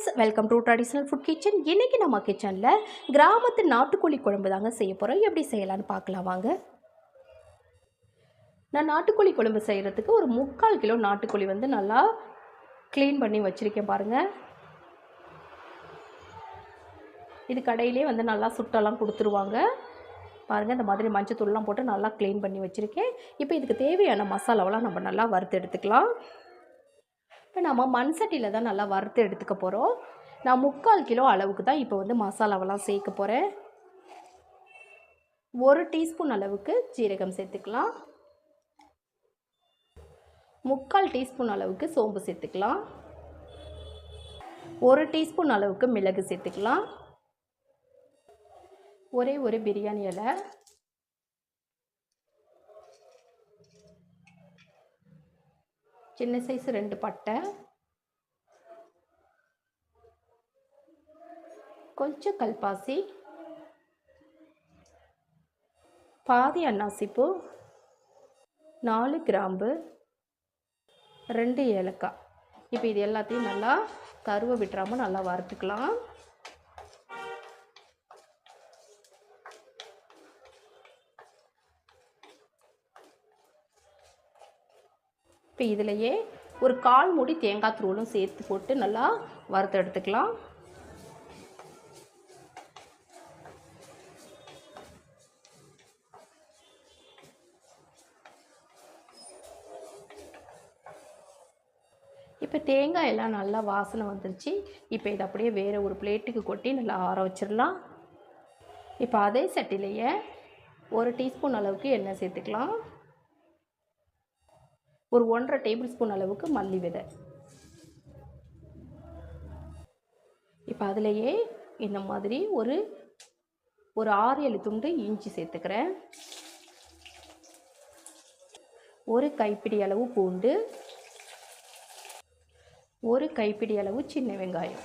Friends welcome to traditional food kitchen இன்றைக்கி நம்ம கிச்சனில் கிராமத்து நாட்டுக்கோழி குழம்பு தாங்க செய்ய போகிறோம் எப்படி செய்யலான்னு பார்க்கலாம் வாங்க. நான் நாட்டுக்கோழி குழம்பு செய்கிறதுக்கு ஒரு முக்கால் கிலோ நாட்டுக்கோழி வந்து நல்லா க்ளீன் பண்ணி வச்சுருக்கேன் பாருங்கள் இது கடையிலே வந்து நல்லா சுட்டெல்லாம் கொடுத்துருவாங்க. பாருங்கள் இந்த மாதிரி மஞ்சத்தூள்லாம் போட்டு நல்லா க்ளீன் பண்ணி வச்சுருக்கேன். இப்போ இதுக்கு தேவையான மசாலாவெல்லாம் நம்ம நல்லா வறுத்து எடுத்துக்கலாம். இப்போ நம்ம மண் சட்டியில் தான் நல்லா வறுத்து எடுத்துக்க போகிறோம் நான் முக்கால் கிலோ அளவுக்கு தான் இப்போ வந்து மசாலாவெல்லாம் சேர்க்க போகிறேன் ஒரு டீஸ்பூன் அளவுக்கு ஜீரகம் சேர்த்துக்கலாம். முக்கால் டீஸ்பூன் அளவுக்கு சோம்பு சேர்த்துக்கலாம். ஒரு டீஸ்பூன் அளவுக்கு மிளகு சேர்த்துக்கலாம். ஒரே ஒரு பிரியாணி இலை. சின்ன சைஸ் ரெண்டு பட்டை. கொஞ்சம் கல்பாசி. பாதி அன்னாசிப்பூ. நாலு கிராம்பு. ரெண்டு ஏலக்காய். இப்போ இது எல்லாத்தையும் நல்லா கருவை விட்டுறாமல் நல்லா வறுத்துக்கலாம். இப்போ இதிலையே ஒரு கால் மூடி தேங்காய் தூளும் சேர்த்து போட்டு நல்லா வறுத்து எடுத்துக்கலாம். இப்போ தேங்காய் எல்லாம் நல்லா வாசனை வந்துருச்சு. இப்போ இதை அப்படியே வேறு ஒரு பிளேட்டுக்கு கொட்டி நல்லா ஆற வச்சிடலாம். இப்போ அதே சட்டிலேயே ஒரு டீஸ்பூன் அளவுக்கு எண்ணெய் சேர்த்துக்கலாம். ஒரு ஒன்றரை டேபிள் ஸ்பூன் அளவுக்கு மல்லி விதை. இப்போ அதிலையே இந்த மாதிரி ஒரு ஒரு ஆறு ஏழு துண்டு இஞ்சி சேர்த்துக்கிறேன். ஒரு கைப்பிடி அளவு பூண்டு. ஒரு கைப்பிடி அளவு சின்ன வெங்காயம்.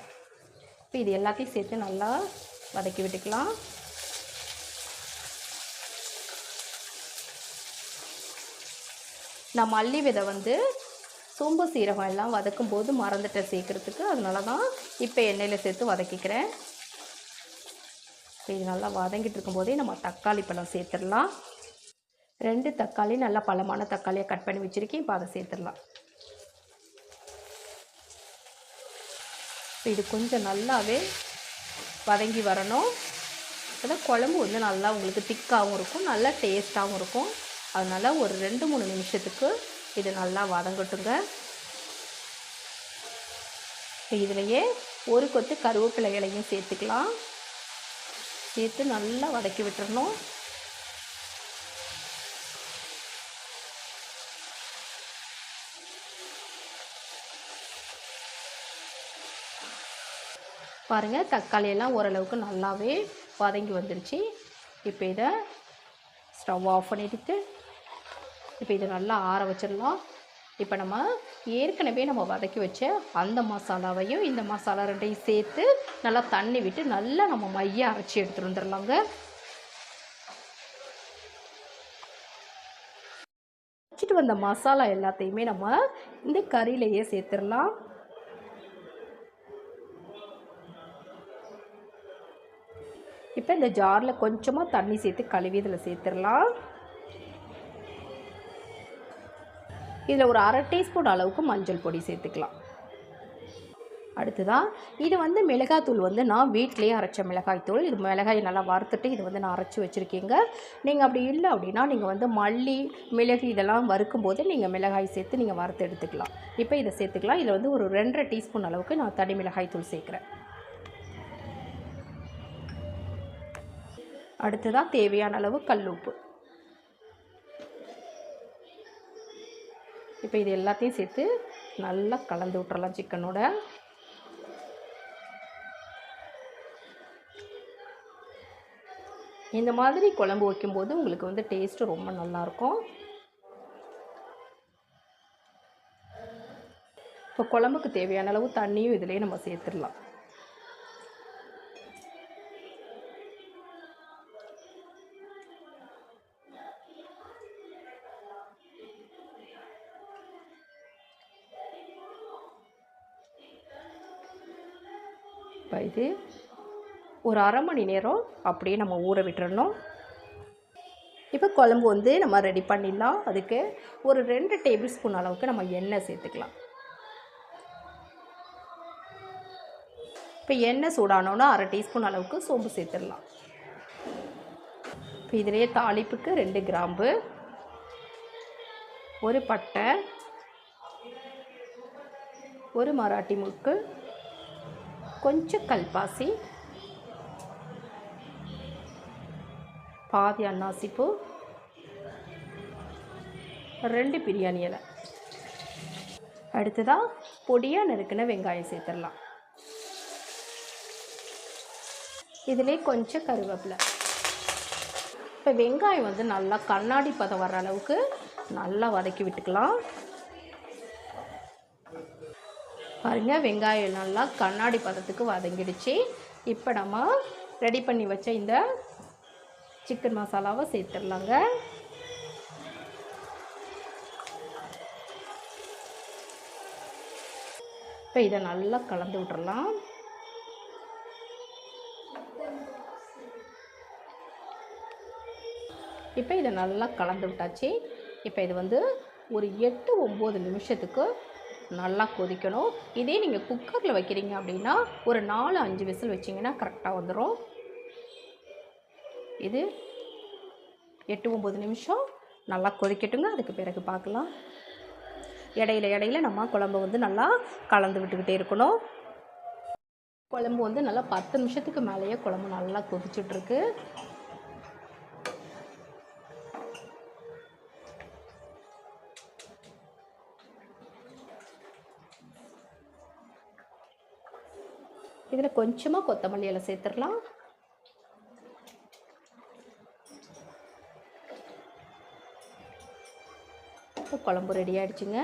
இப்போ இது எல்லாத்தையும் சேர்த்து நல்லா வதக்கி விட்டுக்கலாம். நான் மல்லி விதை வந்து சோம்பு சீரகம் எல்லாம் வதக்கும் போது மறந்துட்டேன் சேர்க்குறதுக்கு அதனால தான் இப்போ எண்ணெயில் சேர்த்து வதக்கிக்கிறேன். இப்போ இது நல்லா வதங்கிட்டு இருக்கும்போதே நம்ம தக்காளி பழம் சேர்த்துடலாம். ரெண்டு தக்காளி நல்லா பழமான தக்காளியை கட் பண்ணி வச்சுருக்கேன். இப்போ அதை சேர்த்துடலாம். இப்போ இது கொஞ்சம் நல்லாவே வதங்கி வரணும். அதான் குழம்பு வந்து நல்லா உங்களுக்கு திக்காகவும் இருக்கும் நல்லா டேஸ்ட்டாகவும் இருக்கும். அதனால் ஒரு ரெண்டு மூணு நிமிஷத்துக்கு இது நல்லா வதங்கட்டுங்க. இப்போ ஒரு கொத்து கருவேப்பிலை இலையும் சேர்த்துக்கலாம். சேர்த்து நல்லா வதக்கி விட்டுறணும். பாருங்கள் தக்காளியெல்லாம் ஓரளவுக்கு நல்லாவே வதங்கி வந்துருச்சு. இப்போ இதை ஸ்டவ் ஆஃப் பண்ணிவிட்டு இப்போ இதை நல்லா ஆற வச்சிடலாம். இப்போ நம்ம ஏற்கனவே நம்ம வதக்கி வச்ச அந்த மசாலாவையும் இந்த மசாலா ரெண்டையும் சேர்த்து நல்லா தண்ணி விட்டு நல்லா நம்ம மைய அரைச்சி எடுத்துகிட்டு வந்துடலாங்க. வச்சுட்டு வந்த மசாலா எல்லாத்தையுமே நம்ம இந்த கறியிலையே சேர்த்துடலாம். இப்போ இந்த ஜாரில் கொஞ்சமாக தண்ணி சேர்த்து கழுவி இதில் சேர்த்துடலாம். இதில் ஒரு அரை டீஸ்பூன் அளவுக்கு மஞ்சள் பொடி சேர்த்துக்கலாம். அடுத்ததாக இது வந்து மிளகாய்த்தூள் வந்து நான் வீட்டிலேயே அரைச்ச மிளகாய்த்தூள் இது மிளகாய் நல்லா வறுத்துட்டு இது வந்து நான் அரைச்சி வச்சுருக்கீங்க. நீங்கள் அப்படி இல்லை அப்படின்னா நீங்கள் வந்து மல்லி மிளகு இதெல்லாம் வறுக்கும் போது நீங்கள் மிளகாய் சேர்த்து நீங்கள் வறுத்து எடுத்துக்கலாம். இப்போ இதை சேர்த்துக்கலாம். இதில் வந்து ஒரு ரெண்டரை டீஸ்பூன் அளவுக்கு நான் தனி மிளகாய்த்தூள் சேர்க்குறேன். அடுத்ததாக தேவையான அளவு கல் உப்பு. இப்போ இது எல்லாத்தையும் சேர்த்து நல்லா கலந்து விட்டுறலாம் சிக்கனோட. இந்த மாதிரி குழம்பு வைக்கும்போது உங்களுக்கு வந்து டேஸ்ட்டு ரொம்ப நல்லாயிருக்கும். இப்போ குழம்புக்கு தேவையான அளவு தண்ணியும் இதிலே நம்ம சேர்த்துடலாம். இது ஒரு அரை மணி நேரம் அப்படியே நம்ம ஊற விட்டுறணும். இப்போ குழம்பு வந்து நம்ம ரெடி பண்ணிடலாம். அதுக்கு ஒரு ரெண்டு டேபிள் ஸ்பூன் அளவுக்கு நம்ம எண்ணெய் சேர்த்துக்கலாம். இப்போ எண்ணெய் சூடானோன்னா அரை டீஸ்பூன் அளவுக்கு சோம்பு சேர்த்துடலாம். இப்போ இதிலேயே தாளிப்புக்கு ரெண்டு கிராம்பு ஒரு பட்டை ஒரு மராட்டி முக்கு கொஞ்சம் கல்பாசி. பாதி அன்னாசிப்பூ ரெண்டு பிரியாணி இலை. அடுத்ததாக பொடியாக நறுக்கின வெங்காயம் சேர்த்துடலாம். இதிலே கொஞ்சம் கருவேப்பிலை. இப்போ வெங்காயம் வந்து நல்லா கண்ணாடி பதம் வர்ற அளவுக்கு நல்லா வதக்கி விட்டுக்கலாம். பாருங்கள் வெங்காயம் நல்லா கண்ணாடி பதத்துக்கு வதங்கிடுச்சு. இப்போ நம்ம ரெடி பண்ணி வச்ச இந்த சிக்கன் மசாலாவை சேர்த்துடலாங்க. இப்போ இதை நல்லா கலந்து விட்டுறலாம். இப்போ இதை நல்லா கலந்து விட்டாச்சு. இப்போ இது வந்து ஒரு எட்டு ஒம்பது நிமிஷத்துக்கு நல்லா கொதிக்கணும். இதே நீங்கள் குக்கரில் வைக்கிறீங்க அப்படின்னா ஒரு நாலு அஞ்சு விசில் வச்சிங்கன்னா கரெக்டாக வந்துடும் இது எட்டு ஒம்பது நிமிஷம். நல்லா கொதிக்கட்டுங்க. அதுக்கு பிறகு பார்க்கலாம். இடையில இடையில நம்ம குழம்பு வந்து நல்லா கலந்து விட்டுக்கிட்டே இருக்கணும். குழம்பு வந்து நல்லா பத்து நிமிஷத்துக்கு மேலேயே குழம்பு நல்லா கொதிச்சுட்ருக்கு. இதில் கொஞ்சமாக கொத்தமல்லி இலை சேர்த்துடலாம். இப்போ குழம்பு ரெடி ஆயிடுச்சுங்க.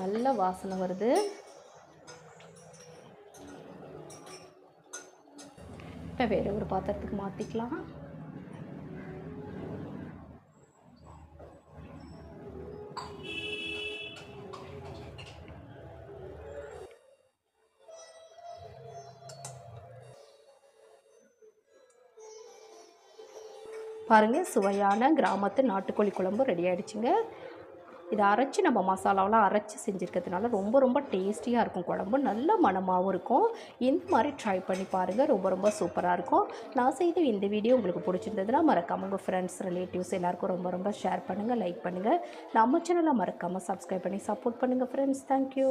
நல்ல வாசனை வருது. இப்போ வேறு ஒரு பாத்திரத்துக்கு மாற்றிக்கலாம் பாருங்கள் சுவையான கிராமத்து நாட்டுக்கோழி குழம்பு ரெடி ஆகிடுச்சிங்க இதை அரைச்சி நம்ம மசாலாவெலாம் அரைச்சி செஞ்சுருக்கிறதுனால ரொம்ப ரொம்ப டேஸ்டியாக இருக்கும் குழம்பு. நல்ல மணமாகவும் இருக்கும். இந்த மாதிரி ட்ரை பண்ணி பாருங்கள் ரொம்ப ரொம்ப சூப்பராக இருக்கும். நான் செய்த இந்த வீடியோ உங்களுக்கு பிடிச்சிருந்ததுன்னா மறக்காமல் உங்கள் ஃப்ரெண்ட்ஸ் ரிலேட்டிவ்ஸ் எல்லாருக்கும் ரொம்ப ரொம்ப ஷேர் பண்ணுங்கள் லைக் பண்ணுங்கள் நம்ம சேனலை மறக்காமல் சப்ஸ்கிரைப் பண்ணி சப்போர்ட் பண்ணுங்கள் ஃப்ரெண்ட்ஸ் தேங்க்யூ